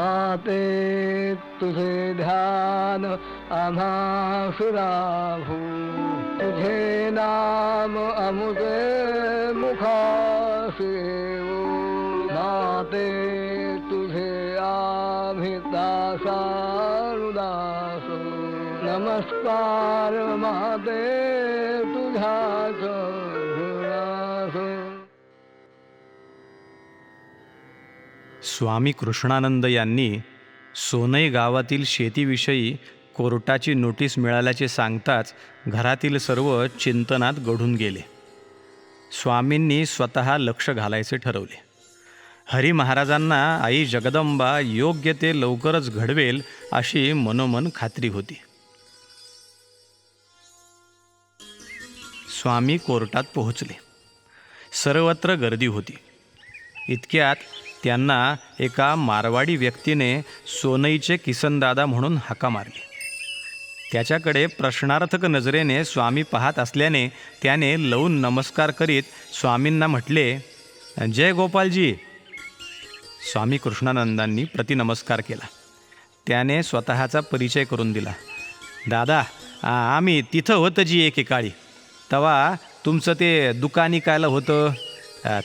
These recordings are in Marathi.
माते तुझे ध्यान आम्हा तुझे नाम अमुते मुखासे माते तुझे आभितासारुदास नमस्कार माते तुझ्या स्वामी कृष्णानंद यांनी सोनई गावातील शेतीविषयी कोर्टाची नोटीस मिळाल्याचे सांगताच घरातील सर्व चिंतनात गढून गेले. स्वामींनी स्वतः लक्ष घालायचे ठरवले. हरी महाराजांना आई जगदंबा योग्य ते लवकरच घडवेल अशी मनोमन खात्री होती. स्वामी कोर्टात पोहोचले. सर्वत्र गर्दी होती. इतक्यात त्यांना एका मारवाडी व्यक्तीने सोनईचे किसनदादा म्हणून हाका मारली. त्याच्याकडे प्रश्नार्थक नजरेने स्वामी पाहत असल्याने त्याने लवून नमस्कार करीत स्वामींना म्हटले जय गोपालजी. स्वामी कृष्णानंदांनी प्रतिनमस्कार केला. त्याने स्वतःचा परिचय करून दिला. दादा आम्ही तिथं होतं जी एकेकाळी तवा तुमचं ते दुकानी कायला होतं.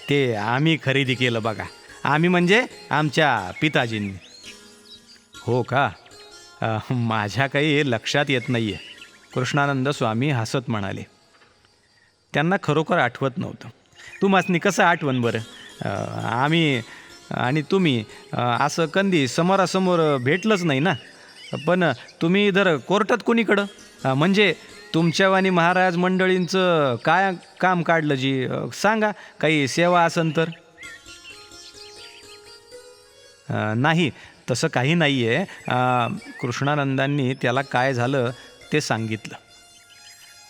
ते आम्ही खरेदी केलं बघा. आम्ही म्हणजे आमच्या पिताजींनी. हो का? अ, माझ्या काही लक्षात येत नाही आहे कृष्णानंद स्वामी हसत म्हणाले. त्यांना खरोखर आठवत नव्हतं. तुम्हासनी कसं आठवण बरं? अ, आम्ही आणि तुम्ही अ, असं कंदी समोरासमोर भेटलंच नाही ना? पण तुम्ही इधर कोर्टात कोणीकडं? अ, म्हणजे तुमच्यावानी महाराज मंडळींचं काय काम काढलं जी? अ, सांगा काही सेवा असन तर. नाही तसं काही नाही आहे कृष्णानंदांनी त्याला काय झालं ते सांगितलं.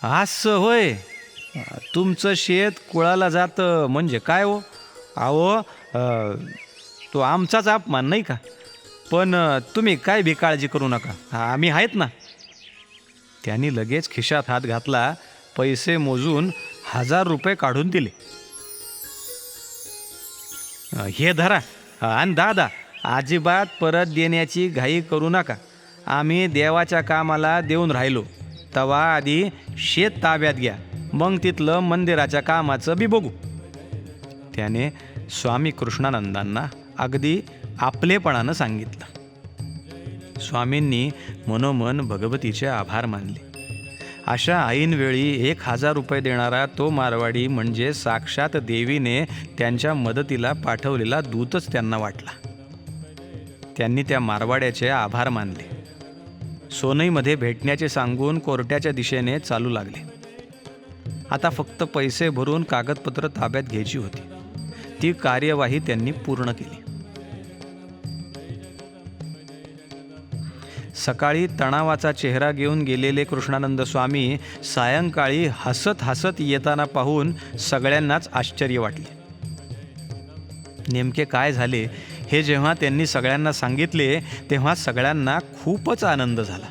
हास होय. तुमचं शेत कुळाला जातं म्हणजे काय हो? अहो तो आमचाच अपमान नाही का? पण तुम्ही काय बी काळजी करू नका. आम्ही आहेत ना. त्यांनी लगेच खिशात हात घातला पैसे मोजून हजार रुपये काढून दिले. हे धरा. आणि दादा अजिबात परत देण्याची घाई करू नका. आम्ही देवाच्या कामाला देऊन राहिलो. तवा आधी शेत ताब्यात घ्या. मग तिथलं मंदिराच्या कामाचं बी बघू. त्याने स्वामी कृष्णानंदांना अगदी आपलेपणानं सांगितलं. स्वामींनी मनोमन भगवतीचे आभार मानले. अशा ऐनवेळी एक हजार रुपये देणारा तो मारवाडी म्हणजे साक्षात देवीने त्यांच्या मदतीला पाठवलेला दूतच त्यांना वाटला. त्यांनी त्या मारवाड्याचे आभार मानले. सोनईमध्ये भेटण्याचे सांगून कोर्टाच्या दिशेने चालू लागले. आता फक्त पैसे भरून कागदपत्र ताब्यात घ्यायची होती. ती कार्यवाही त्यांनी पूर्ण केली. सकाळी तणावाचा चेहरा घेऊन गेलेले कृष्णानंद स्वामी सायंकाळी हसत हसत येताना पाहून सगळ्यांनाच आश्चर्य वाटले. नेमके काय झाले हे जेव्हा त्यांनी सगळ्यांना सांगितले तेव्हा सगळ्यांना खूपच आनंद झाला.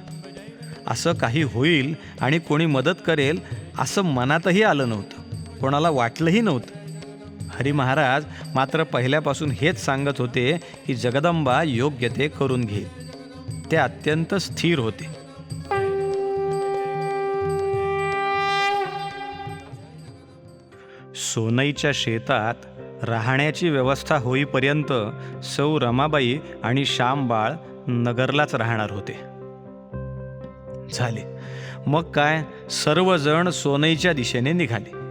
असं काही होईल आणि कोणी मदत करेल असं मनातही आलं नव्हतं. कोणाला वाटलंही नव्हतं. हरी महाराज मात्र पहिल्यापासून हेच सांगत होते की जगदंबा योग्य ते करून घेईल. ते अत्यंत स्थिर होते. सोनईच्या शेतात राहण्याची व्यवस्था होईपर्यंत सौ रमाबाई आणि श्यामबाळ नगरलाच राहणार होते. झाले. मग काय? सर्वजण सोनईच्या दिशेने निघाले.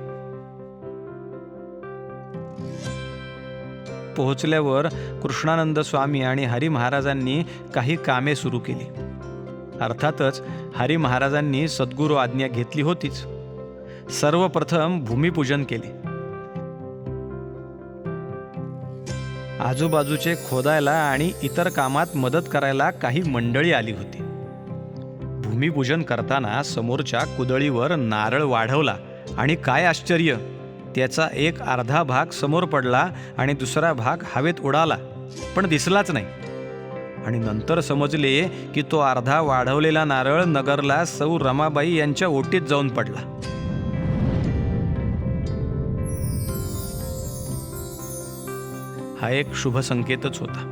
पोहोचल्यावर कृष्णानंद स्वामी आणि हरी महाराजांनी काही कामे सुरू केली. अर्थातच हरी महाराजांनी सद्गुरू आज्ञा घेतली होतीच. सर्वप्रथम भूमिपूजन केले. आजूबाजूचे खोदायला आणि इतर कामात मदत करायला काही मंडळी आली होती. भूमिपूजन करताना समोरच्या कुदळीवर नारळ वाढवला आणि काय आश्चर्य त्याचा एक अर्धा भाग समोर पडला आणि दुसरा भाग हवेत उडाला पण दिसलाच नाही. आणि नंतर समजले की तो अर्धा वाढवलेला नारळ नगरला सौ रमाबाई यांच्या ओटीत जाऊन पडला. हा एक शुभ संकेतच होता.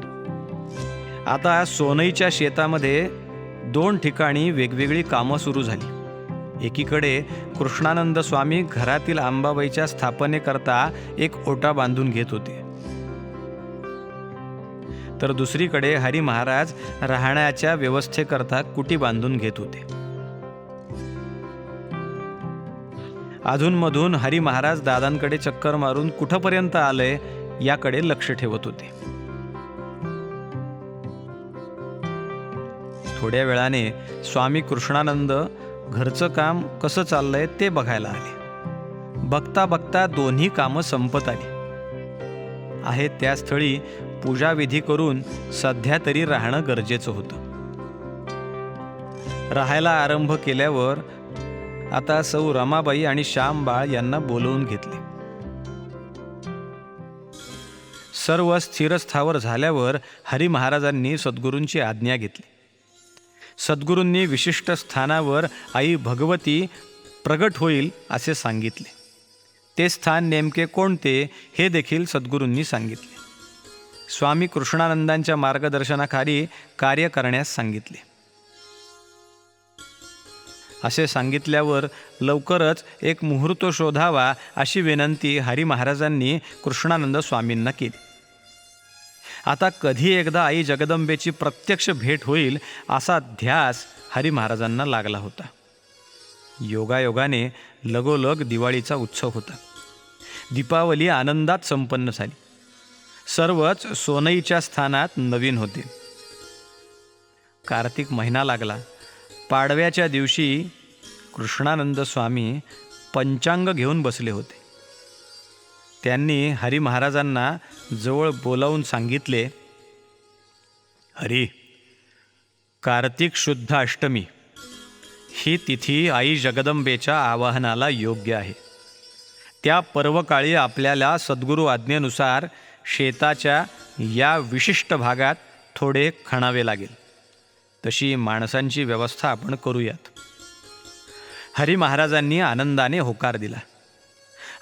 आता सोनईच्या शेतामध्ये दोन ठिकाणी वेगवेगळी कामं सुरू झाली. एकीकडे कृष्णानंद स्वामी घरातील अंबाबाईच्या स्थापनेकरता एक ओटा बांधून घेत होते. तर दुसरीकडे हरी महाराज राहण्याच्या व्यवस्थेकरता कुटी बांधून घेत होते. अधूनमधून हरी महाराज दादांकडे चक्कर मारून कुठंपर्यंत आले याकडे लक्ष ठेवत होते. थोड्या वेळाने स्वामी कृष्णानंद घरचं काम कसं चाललंय ते बघायला आले. बघता बघता दोन्ही कामं संपत आली. आहे त्या स्थळी पूजाविधी करून सध्या तरी राहणं गरजेचं होतं. राहायला आरंभ केल्यावर आता सौ रमाबाई आणि श्यामबाळ यांना बोलवून घेतले. सर्व स्थिरस्थावर झाल्यावर हरी महाराजांनी सद्गुरूंची आज्ञा घेतली. सद्गुरूंनी विशिष्ट स्थानावर आई भगवती प्रगट होईल असे सांगितले. ते स्थान नेमके कोणते हे देखील सद्गुरूंनी सांगितले. स्वामी कृष्णानंदांच्या मार्गदर्शनाखाली कार्य करण्यास सांगितले. असे सांगितल्यावर लवकरच एक मुहूर्त शोधावा अशी विनंती हरी महाराजांनी कृष्णानंद स्वामींना केली. आता कधी एकदा आई जगदंबेची प्रत्यक्ष भेट होईल असा ध्यास हरी महाराजांना लागला होता. योगायोगाने लगोलग दिवाळीचा उत्सव होता. दीपावली आनंदात संपन्न झाली. सर्वच सोनईच्या स्थानात नवीन होते. कार्तिक महिना लागला. पाडव्याच्या दिवशी कृष्णानंद स्वामी पंचांग घेऊन बसले होते. त्यांनी हरी महाराजांना जवळ बोलावून सांगितले हरी कार्तिक शुद्ध अष्टमी. ही तिथी आई जगदंबेच्या आवाहनाला योग्य आहे. त्या पर्वकाळी आपल्याला सद्गुरू आज्ञेनुसार शेताच्या या विशिष्ट भागात थोडे खणावे लागेल. तशी माणसांची व्यवस्था आपण करूयात. हरी महाराजांनी आनंदाने होकार दिला.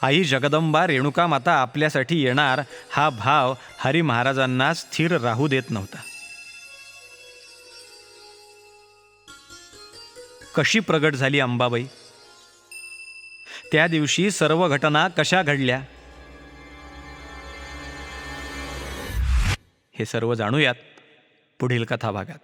आई जगदंबा रेणुका माता आपल्यासाठी येणार हा भाव हरी महाराजांना स्थिर राहू देत नव्हता. कशी प्रगट झाली अंबाबाई? त्या दिवशी सर्व घटना कशा घडल्या? हे सर्व जाणूयात पुढील कथा भागात.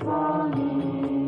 falling.